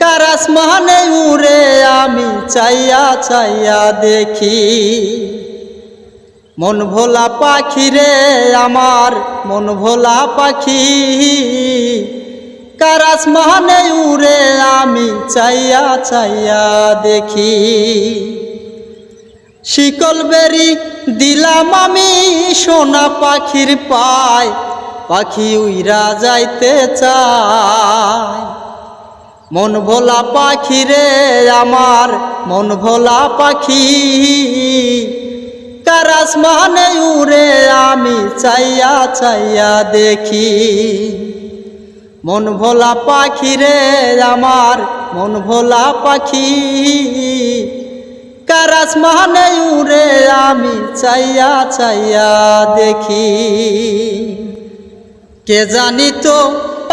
Karras মানে উড়ে আমি চাইয়া চাইয়া দেখি। মন ভোলা পাখি রে আমার, মন ভোলা পাখি। কারাস মানে উড়ে আমি চাইয়া চাইয়া দেখি। শিকল বেরি দিলাম আমি সোনা পাখির পায়, পাখি উইরা যাইতে চায়। মন ভোলা পাখি রে আমার, মন ভোলা পাখি। কারাস মানে উড়ে আমি চাইয়া চাইয়া দেখি। মন ভোলা পাখি রে আমার, মন ভোলা পাখি। কারাস মানে উড়ে আমি চাইয়া চাইয়া দেখি। কে জানি তো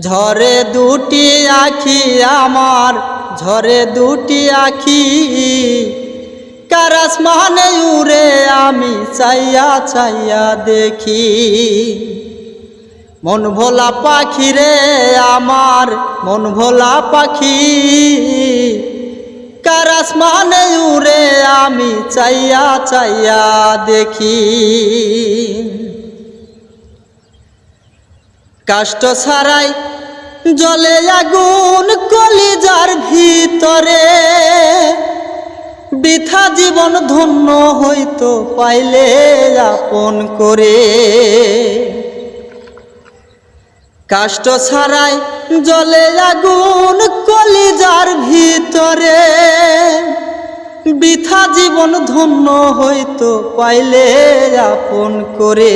ঝরে দুটি আখি আমার, ঝরে দুটি আখি। কারাস মানে উড়ে আমি চাইয়া চাইয়া দেখি। মন ভোলা পাখি রে আমার, মন ভোলা পাখি। কারাস মানে উড়ে আমি চাইয়া চাইয়া দেখি। কাষ্ট ছাড়াই জলে আগুন কলিজার ভিতরে। বৃথা জীবন ধন্য হইতো পাইলে আপন করে। কাষ্ট ছাড়াই জলে আগুন কলিজার ভিতরে। বৃথা জীবন ধন্য হইতো পাইলে আপন করে।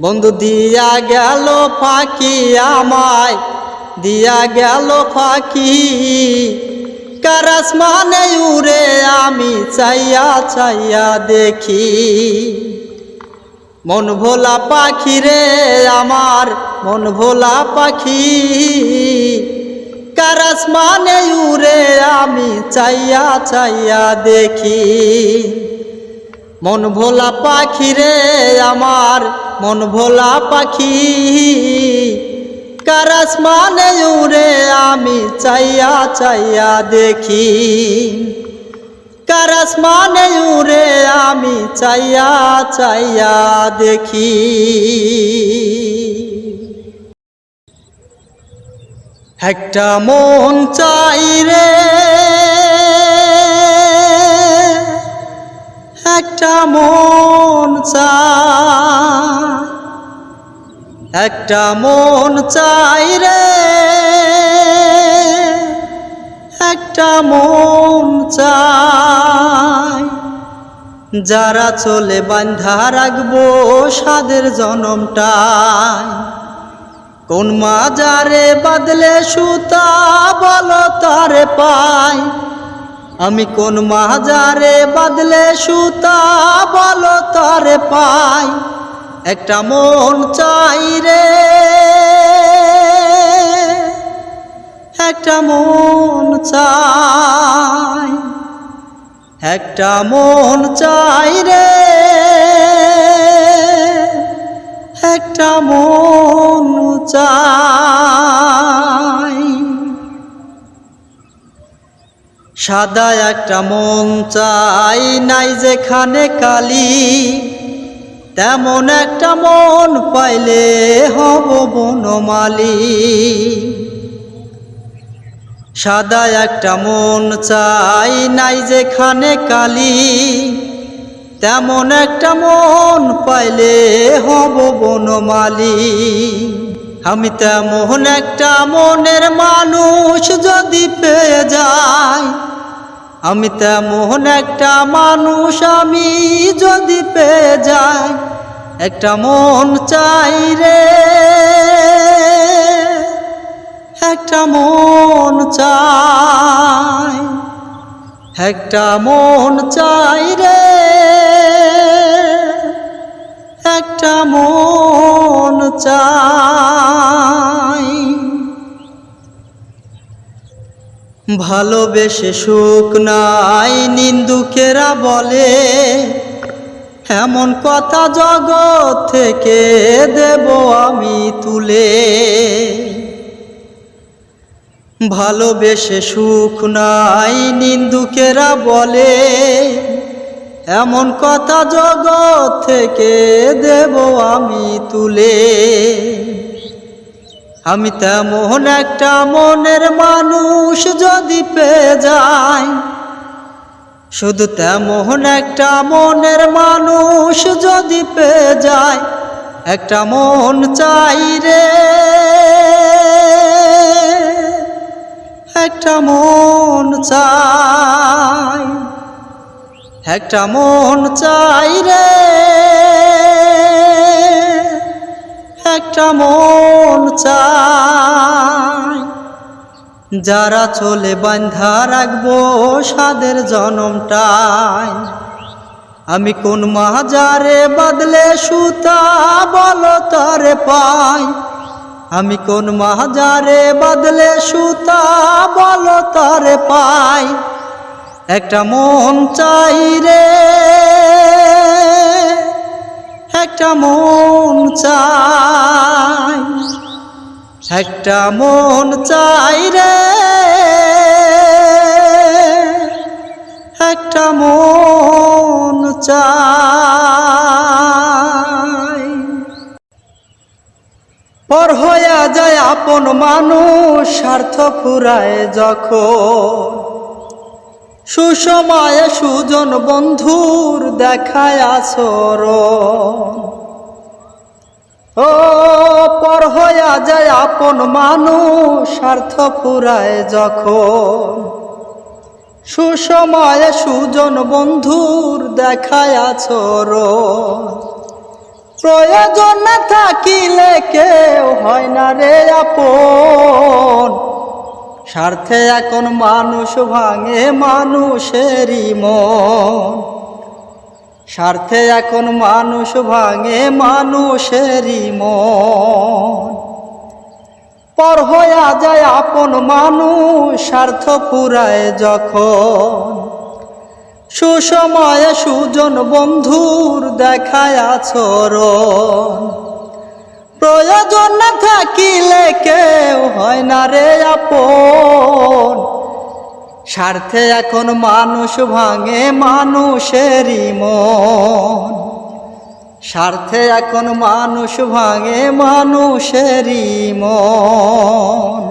বন্ধু, দিয়া গেল ফাঁকি আমায়। দিয়া গেল ফাঁকি কারাস মানে উড়ে আমি চাইয়া চাইয়া দেখি। মন ভোলা পাখি রে আমার, মন ভোলা পাখি। কারাস মানে উড়ে আমি চাইয়া চাইয়া দেখি। মন ভোলা পাখি রে আমার মন ভোলা পাখি কারাস মানে উড়ে আমি চাইয়া চাইয়া দেখি। কারাস মানে উড়ে আমি চাইয়া চাইয়া দেখি। একটা মন চাই রে, একটা মন চাই। একটা মন চাই রে। একটা মন চাই। যারা চলে বান্ধা রাখব সাদের জনমটাই। কোন মাজারে বাদলে সুতা বলো তারে পাই। আমি কোন মাজারে বাদলে সুতা বলো তারে পাই। একটা মন চাই রে। একটা মন চাই। একটা মন চাই রে। একটা মন চাই। সাদা একটা মন চাই, নাই যেখানে কালি। তেমন একটা মন পাইলে হব বনমালী সাদা একটা মন চাই নাই যেখানে কালি। তেমন একটা মন পাইলে হব বনমালী আমি তেমন একটা মনের মানুষ যদি পেয়ে যাই আমি তেমন একটা মানুষ, আমি যদি পেয়ে যাই, একটা মন চাই রে। একটা মন চাই, একটা মন চাই ভালোবেসে সুখ নাই, নিন্দুকেরা বলে, এমন কথা জগৎ থেকে দেব আমি তুলে। ভালোবেসে সুখ নাই, নিন্দুকেরা বলে, এমন কথা জগৎ থেকে দেব আমি তুলে। আমি তেমন একটা মনের মানুষ যদি পেয়ে যাই। শুধু তেমন একটা মনের মানুষ যদি পেয়ে যায় একটা মন চাই রে। একটা মন চাই, একটা মন চাই রে। একটা মন চাই। যারা চলে বান্ধা রাখব সাদের জনমটাই। আমি কোন মাজারে বদলে সুতা বলো তরে পাই। আমি কোন মাজারে বদলে সুতা বলো তরে পাই। একটা মন চাই রে, একটা মন চাই। একটা মন চাই রে। একটা মন চাই। পর হইয়া যায় আপন মানুষ, স্বার্থ ফুরায় যখন। সুসময়ে সুজন বন্ধুর দেখায় আসরণ ও পর হইয়া যায় আপন মানুষ, স্বার্থ ফুরায় যখন। সুসময়ে সুজন বন্ধুর দেখায় আছরণ প্রয়োজন না থাকিলে কেউ হয় না রে আপন। স্বার্থে এখন মানুষ ভাঙে মানুষেরই মন। স্বার্থে এখন মানুষ ভাঙে মানুষেরই মন। পর হইয়া যায় আপন মানুষ, স্বার্থ পুরায় যখন। সুসময়ে সুজন বন্ধুর দেখায় আছরণ প্রয়োজন না থাকিলে কেউ হয় না রে আপন। স্বার্থে এখন মানুষ ভাঙে মানুষেরই মন। স্বার্থে এখন মানুষ ভাঙে মানুষেরই মন।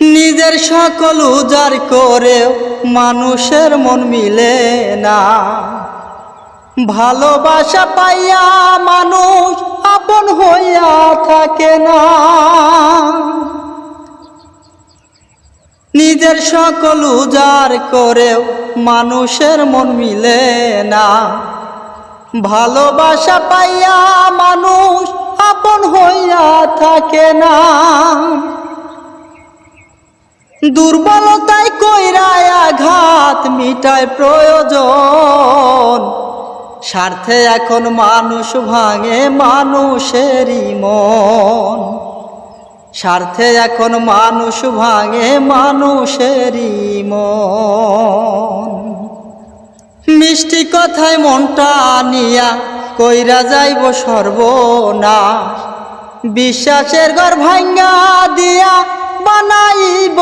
নিজের সকল উজার করেও মানুষের মন মিলে না। ভালোবাসা পাইয়া মানুষ আপন হইয়া থাকে না। নিজের সকল উজাড় করেও মানুষের মন মিলে না। ভালোবাসা পাইয়া মানুষ আপন হইয়া থাকে না। দুর্বলতায় কইরায় আঘাত মিটায় প্রয়োজন। স্বার্থে এখন মানুষ ভাঙে মানুষেরই মন। স্বার্থে এখন মানুষ ভাঙে মানুষেরই মন। মিষ্টি কথায় মনটা নিয়া কইরা যাইব সর্বনাশ। বিশ্বাসের ঘর ভাঙ্গা দিয়া বানাইব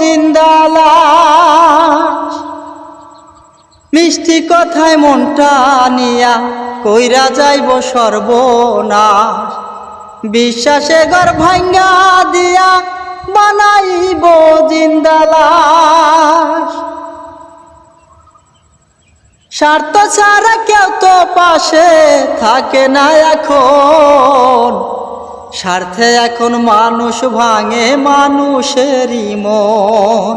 জিন্দালা মিষ্টি কথায় মনটা নিয়া কইরা যাইব সর্বনাশ। বিশ্বাসে ঘর ভাঙ্গা দিয়া বানাইব জিন্দালাশ স্বার্থ ছাড়া কেউ তো পাশে থাকে না এখন। স্বার্থে এখন মানুষ ভাঙে মানুষেরই মন।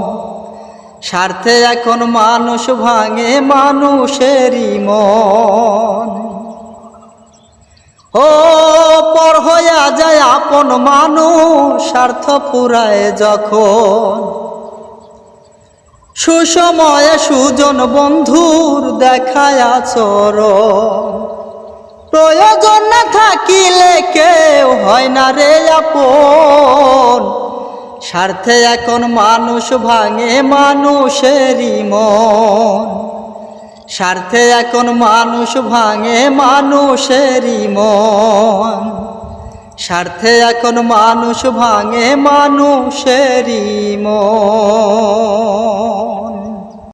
স্বার্থে এখন মানুষ ভাঙে মানুষেরই মন। আপন মানুষ স্বার্থ ফুরায় যখন সুসময়ে সুজন বন্ধুর দেখায় আচরণ। প্রয়োজন না থাকিলে কেউ হয় না রে আপন। স্বার্থে এখন মানুষ ভাঙে মানুষেরই মন। স্বার্থে এখন মানুষ ভাঙে মানুষেরই মন। স্বার্থে এখন মানুষ ভাঙে মানুষেরই মন।